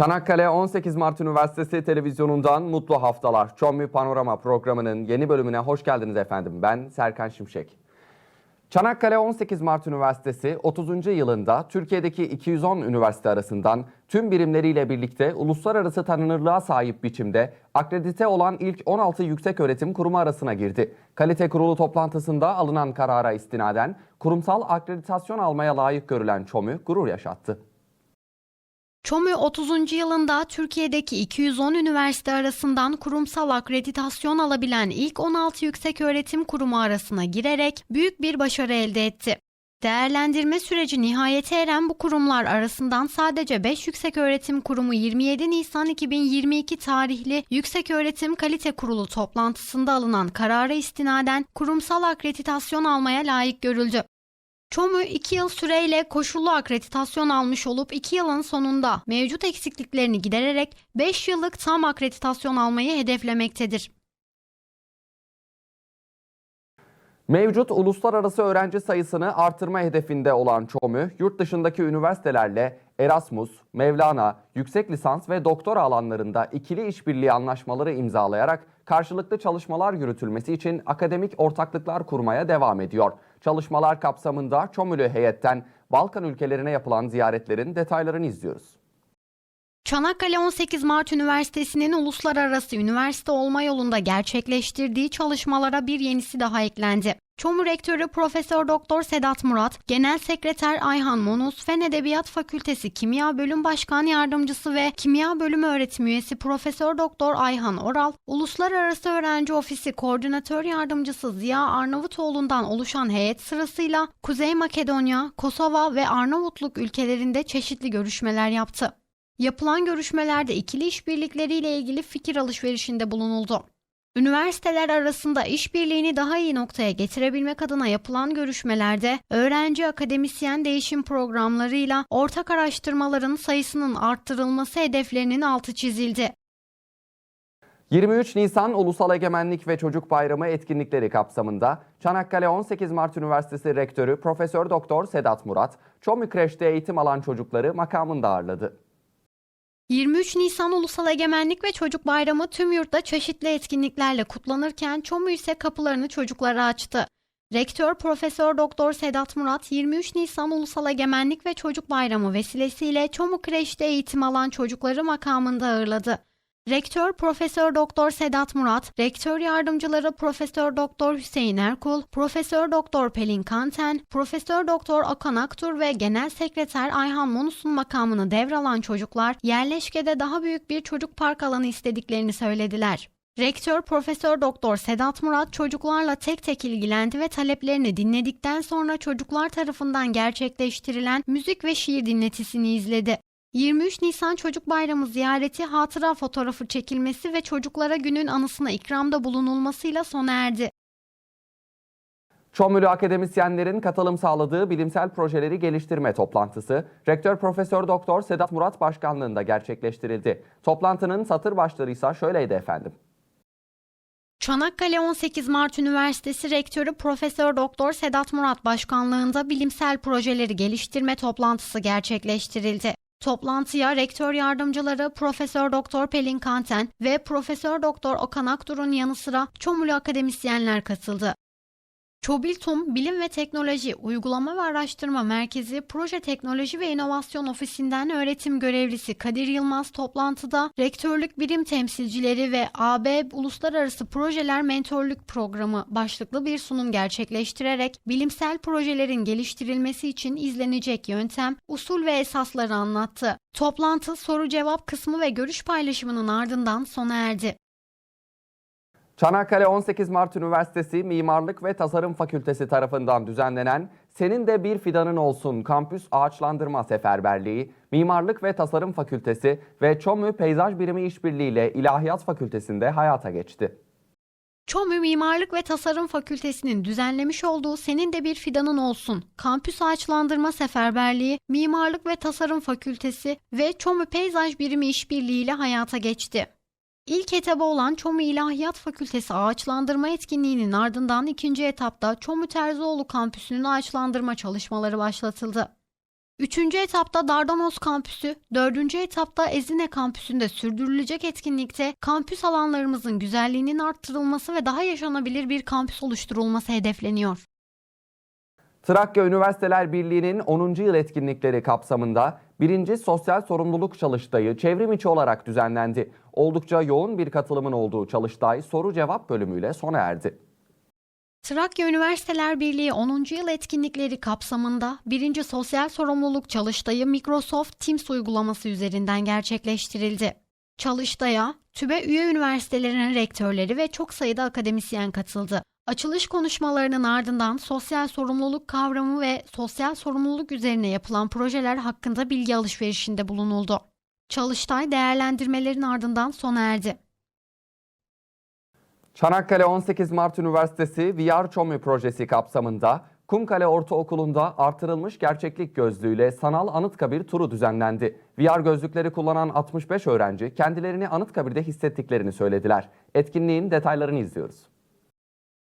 Çanakkale 18 Mart Üniversitesi televizyonundan mutlu haftalar. Çommi Panorama programının yeni bölümüne hoş geldiniz efendim. Ben Serkan Şimşek. Çanakkale 18 Mart Üniversitesi 30. yılında Türkiye'deki 210 üniversite arasından tüm birimleriyle birlikte uluslararası tanınırlığa sahip biçimde akredite olan ilk 16 yükseköğretim kurumu arasına girdi. Kalite kurulu toplantısında alınan karara istinaden kurumsal akreditasyon almaya layık görülen ÇOMÜ gurur yaşattı. ÇOMÜ 30. yılında Türkiye'deki 210 üniversite arasından kurumsal akreditasyon alabilen ilk 16 yükseköğretim kurumu arasına girerek büyük bir başarı elde etti. Değerlendirme süreci nihayete eren bu kurumlar arasından sadece 5 yükseköğretim kurumu 27 Nisan 2022 tarihli Yükseköğretim Kalite Kurulu toplantısında alınan karara istinaden kurumsal akreditasyon almaya layık görüldü. ÇOMÜ 2 yıl süreyle koşullu akreditasyon almış olup 2 yılın sonunda mevcut eksikliklerini gidererek 5 yıllık tam akreditasyon almayı hedeflemektedir. Mevcut uluslararası öğrenci sayısını artırma hedefinde olan ÇOMÜ, yurt dışındaki üniversitelerle Erasmus, Mevlana, yüksek lisans ve doktora alanlarında ikili işbirliği anlaşmaları imzalayarak karşılıklı çalışmalar yürütülmesi için akademik ortaklıklar kurmaya devam ediyor. Çalışmalar kapsamında ÇOMÜ'lü heyetten Balkan ülkelerine yapılan ziyaretlerin detaylarını izliyoruz. Çanakkale 18 Mart Üniversitesi'nin uluslararası üniversite olma yolunda gerçekleştirdiği çalışmalara bir yenisi daha eklendi. ÇOMÜ Rektörü Profesör Doktor Sedat Murat, Genel Sekreter Ayhan Monus, Fen Edebiyat Fakültesi Kimya Bölüm Başkan Yardımcısı ve Kimya Bölümü öğretim üyesi Profesör Doktor Ayhan Oral, Uluslararası Öğrenci Ofisi Koordinatör Yardımcısı Ziya Arnavutoğlu'ndan oluşan heyet sırasıyla Kuzey Makedonya, Kosova ve Arnavutluk ülkelerinde çeşitli görüşmeler yaptı. Yapılan görüşmelerde ikili işbirlikleriyle ilgili fikir alışverişinde bulunuldu. Üniversiteler arasında işbirliğini daha iyi noktaya getirebilmek adına yapılan görüşmelerde öğrenci akademisyen değişim programlarıyla ortak araştırmaların sayısının arttırılması hedeflerinin altı çizildi. 23 Nisan Ulusal Egemenlik ve Çocuk Bayramı etkinlikleri kapsamında Çanakkale 18 Mart Üniversitesi Rektörü Profesör Doktor Sedat Murat, ÇOMÜ Kreş'te eğitim alan çocukları makamında ağırladı. 23 Nisan Ulusal Egemenlik ve Çocuk Bayramı tüm yurtta çeşitli etkinliklerle kutlanırken ÇOMÜ ise kapılarını çocuklara açtı. Rektör Profesör Doktor Sedat Murat 23 Nisan Ulusal Egemenlik ve Çocuk Bayramı vesilesiyle ÇOMÜ Kreş'te eğitim alan çocukları makamında ağırladı. Rektör Profesör Doktor Sedat Murat, Rektör Yardımcıları Profesör Doktor Hüseyin Erkul, Profesör Doktor Pelin Kanten, Profesör Doktor Okan Aktur ve Genel Sekreter Ayhan Monus'un makamını devralan çocuklar yerleşkede daha büyük bir çocuk park alanı istediklerini söylediler. Rektör Profesör Doktor Sedat Murat çocuklarla tek tek ilgilendi ve taleplerini dinledikten sonra çocuklar tarafından gerçekleştirilen müzik ve şiir dinletisini izledi. 23 Nisan Çocuk Bayramı ziyareti, hatıra fotoğrafı çekilmesi ve çocuklara günün anısına ikramda bulunulmasıyla sona erdi. ÇOMÜ'lü akademisyenlerin katılım sağladığı bilimsel projeleri geliştirme toplantısı Rektör Profesör Doktor Sedat Murat başkanlığında gerçekleştirildi. Toplantının satır başları ise şöyleydi efendim. Çanakkale 18 Mart Üniversitesi Rektörü Profesör Doktor Sedat Murat başkanlığında bilimsel projeleri geliştirme toplantısı gerçekleştirildi. Toplantıya rektör yardımcıları Profesör Doktor Pelin Kanten ve Profesör Doktor Okan Aktur'un yanı sıra ÇOMÜLü akademisyenler katıldı. Çobiltum Bilim ve Teknoloji Uygulama ve Araştırma Merkezi Proje Teknoloji ve İnovasyon Ofisi'nden öğretim görevlisi Kadir Yılmaz toplantıda rektörlük birim temsilcileri ve AB Uluslararası Projeler Mentorluk Programı başlıklı bir sunum gerçekleştirerek bilimsel projelerin geliştirilmesi için izlenecek yöntem, usul ve esasları anlattı. Toplantı soru cevap kısmı ve görüş paylaşımının ardından sona erdi. Çanakkale 18 Mart Üniversitesi Mimarlık ve Tasarım Fakültesi tarafından düzenlenen Senin de bir fidanın olsun kampüs ağaçlandırma seferberliği, Mimarlık ve Tasarım Fakültesi ve ÇOMÜ Peyzaj Birimi İşbirliği İlahiyat Fakültesi'nde hayata geçti. ÇOMÜ Mimarlık ve Tasarım Fakültesi'nin düzenlemiş olduğu Senin de bir fidanın olsun kampüs ağaçlandırma seferberliği, Mimarlık ve Tasarım Fakültesi ve ÇOMÜ Peyzaj Birimi İşbirliği ile hayata geçti. İlk etabı olan ÇOMÜ İlahiyat Fakültesi ağaçlandırma etkinliğinin ardından ikinci etapta ÇOMÜ Terzioğlu kampüsünün ağaçlandırma çalışmaları başlatıldı. Üçüncü etapta Dardanos kampüsü, dördüncü etapta Ezine kampüsünde sürdürülecek etkinlikte kampüs alanlarımızın güzelliğinin arttırılması ve daha yaşanabilir bir kampüs oluşturulması hedefleniyor. Trakya Üniversiteler Birliği'nin 10. yıl etkinlikleri kapsamında birinci sosyal sorumluluk çalıştayı çevrim içi olarak düzenlendi. Oldukça yoğun bir katılımın olduğu çalıştay soru cevap bölümüyle sona erdi. Trakya Üniversiteler Birliği 10. yıl etkinlikleri kapsamında birinci sosyal sorumluluk çalıştayı Microsoft Teams uygulaması üzerinden gerçekleştirildi. Çalıştaya TÜBE üye üniversitelerinin rektörleri ve çok sayıda akademisyen katıldı. Açılış konuşmalarının ardından sosyal sorumluluk kavramı ve sosyal sorumluluk üzerine yapılan projeler hakkında bilgi alışverişinde bulunuldu. Çalıştay değerlendirmelerin ardından sona erdi. Çanakkale 18 Mart Üniversitesi VR ÇOMÜ projesi kapsamında Kumkale Ortaokulu'nda artırılmış gerçeklik gözlüğüyle sanal Anıtkabir turu düzenlendi. VR gözlükleri kullanan 65 öğrenci kendilerini Anıtkabir'de hissettiklerini söylediler. Etkinliğin detaylarını izliyoruz.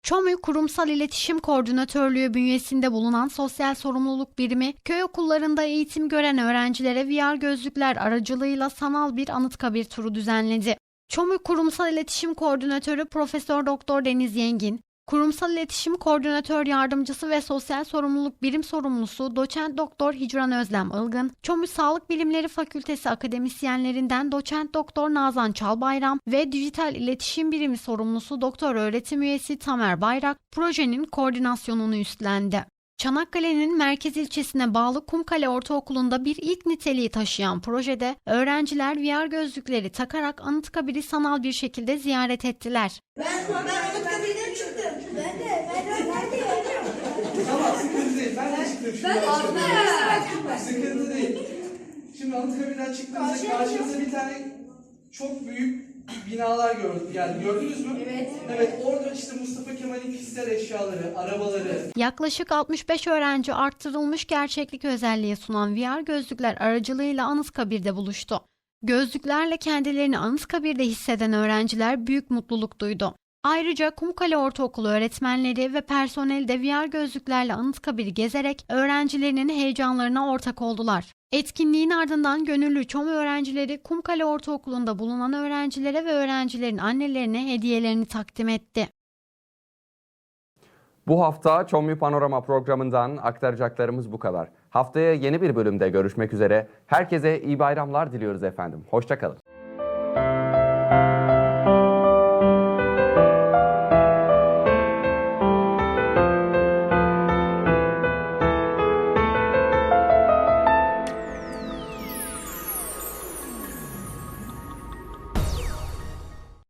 ÇOMÜ Kurumsal İletişim Koordinatörlüğü bünyesinde bulunan sosyal sorumluluk birimi, köy okullarında eğitim gören öğrencilere VR gözlükler aracılığıyla sanal bir Anıtkabir turu düzenledi. ÇOMÜ Kurumsal İletişim Koordinatörü Profesör Doktor Deniz Yengin, Kurumsal İletişim Koordinatör Yardımcısı ve Sosyal Sorumluluk Birim Sorumlusu Doçent Doktor Hicran Özlem Ilgın, ÇOMÜ Sağlık Bilimleri Fakültesi akademisyenlerinden Doçent Doktor Nazan Çalbayram ve Dijital İletişim Birimi Sorumlusu Doktor Öğretim Üyesi Tamer Bayrak projenin koordinasyonunu üstlendi. Çanakkale'nin merkez ilçesine bağlı Kumkale Ortaokulu'nda bir ilk niteliği taşıyan projede öğrenciler VR gözlükleri takarak Anıtkabir'i sanal bir şekilde ziyaret ettiler. Ben ben çıktım. Ben de. Ben de. Ben de. Tamam sıkıntı değil. Ben de çıktım. Ben de. Sıkıntı değil. Şimdi Anıtkabir'den çıktığımızda karşımıza bir tane çok büyük binalar gördük. Yani gördünüz mü? Evet. Evet orada işte Mustafa Kemal'in kişisel eşyaları, arabaları, Yaklaşık 65 öğrenci arttırılmış gerçeklik özelliği sunan VR gözlükler aracılığıyla Anıtkabir'de buluştu. Gözlüklerle kendilerini Anıtkabir'de hisseden öğrenciler büyük mutluluk duydu. Ayrıca Kumkale Ortaokulu öğretmenleri ve personeli de VR gözlüklerle Anıtkabir'i gezerek öğrencilerinin heyecanlarına ortak oldular. Etkinliğin ardından gönüllü ÇOM öğrencileri Kumkale Ortaokulu'nda bulunan öğrencilere ve öğrencilerin annelerine hediyelerini takdim etti. Bu hafta ÇOMÜ Panorama programından aktaracaklarımız bu kadar. Haftaya yeni bir bölümde görüşmek üzere. Herkese iyi bayramlar diliyoruz efendim. Hoşçakalın.